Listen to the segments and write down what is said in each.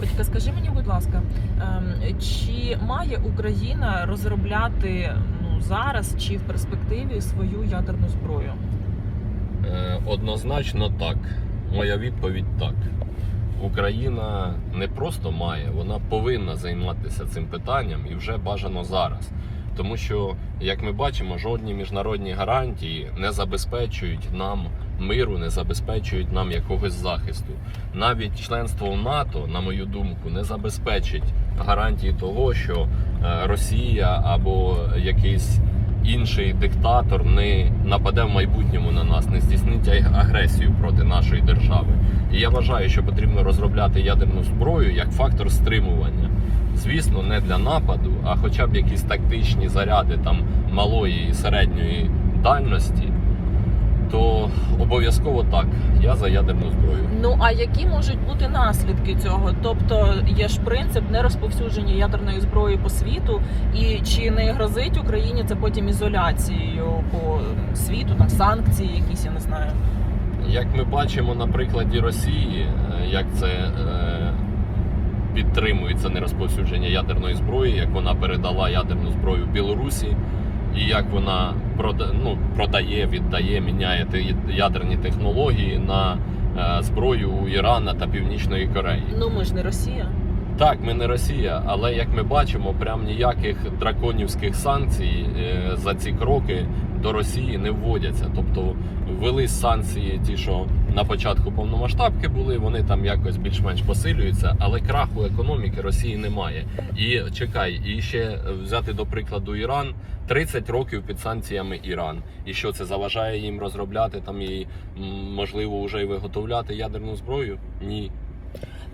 Котіка, скажи мені, будь ласка, ем, чи має Україна розробляти ну зараз чи в перспективі свою ядерну зброю? Е, Однозначно так. Моя відповідь так. Україна не просто має, вона повинна займатися цим питанням і вже бажано зараз. Тому що, як ми бачимо, жодні міжнародні гарантії не забезпечують нам миру, не забезпечують нам якогось захисту. Навіть членство в НАТО, на мою думку, не забезпечить гарантії того, що е, Росія або якийсь інший диктатор не нападе в майбутньому на нас, не здійснить агресію проти нашої держави. І я вважаю, що потрібно розробляти ядерну зброю як фактор стримування. Звісно, не для нападу, а хоча б якісь тактичні заряди там малої і середньої дальності, то обов'язково так. Я за ядерну зброю. Ну а які можуть бути наслідки цього? Тобто є ж принцип нерозповсюдження ядерної зброї по світу, і чи не грозить Україні це потім ізоляцією по світу, там санкції, якісь я не знаю. Як ми бачимо на прикладі Росії, е, як це е, підтримується нерозповсюдження ядерної зброї, як вона передала ядерну зброю Білорусі, і як вона продає, ну, продає, віддає, міняє ядерні технології на е, зброю Ірана та Північної Кореї. Ну ми ж не Росія. Так, ми не Росія, але як ми бачимо, прям ніяких драконівських санкцій е, за ці кроки до Росії не вводяться. Тобто ввели санкції, ті, що на початку повномасштабки були, вони там якось більш-менш посилюються, але краху економіки Росії немає. І чекай, і ще взяти до прикладу Іран. 30 років під санкціями Іран. І що це заважає їм розробляти там і можливо вже й виготовляти ядерну зброю? Ні.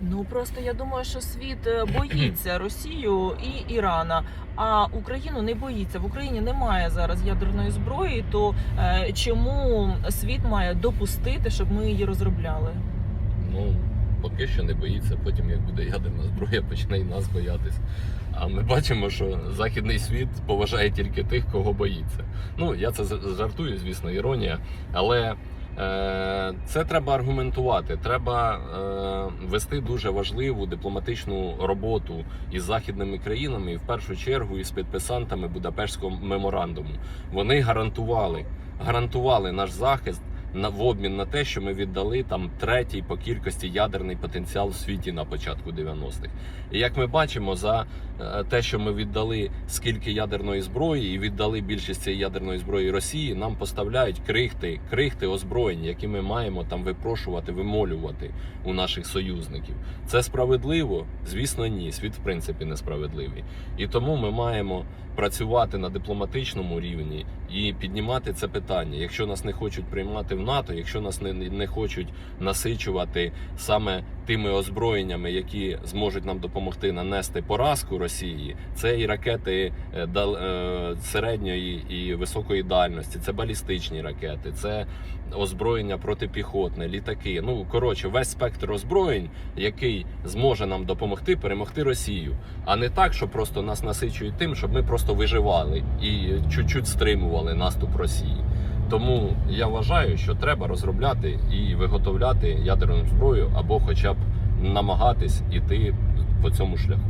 Ну просто я думаю, що світ е, боїться Росію і Ірана, а Україну не боїться. В Україні немає зараз ядерної зброї. То е, чому світ має допустити, щоб ми її розробляли? Ну, поки що не боїться, потім як буде ядерна зброя, почне і нас боятись. А ми бачимо, що західний світ поважає тільки тих, кого боїться. Ну, я це жартую, звісно, іронія, але. Е, Це треба аргументувати. Треба е, вести дуже важливу дипломатичну роботу із західними країнами, і в першу чергу із підписантами Будапештського меморандуму. Вони гарантували, гарантували наш захист на в обмін на те, що ми віддали там третій по кількості ядерний потенціал в світі на початку 90-х. І як ми бачимо, за е, те, що ми віддали скільки ядерної зброї, і віддали більшість цієї ядерної зброї Росії, нам поставляють крихти, крихти озброєнь, які ми маємо там випрошувати, вимолювати у наших союзників. Це справедливо? Звісно, ні. Світ в принципі несправедливий. І тому ми маємо працювати на дипломатичному рівні і піднімати це питання. Якщо нас не хочуть приймати в НАТО, якщо нас не, не хочуть насичувати саме тими озброєннями, які зможуть нам допомогти нанести поразку Росії, це і ракети е, дал- е, середньої і високої дальності, це балістичні ракети, це озброєння протипіхотне, літаки. Ну коротше, весь спектр озброєнь, який зможе нам допомогти перемогти Росію, а не так, що просто нас насичують тим, щоб ми просто виживали і чуть-чуть стримували наступ Росії. Тому я вважаю, що треба розробляти і виготовляти ядерну зброю або, хоча б намагатись іти по цьому шляху.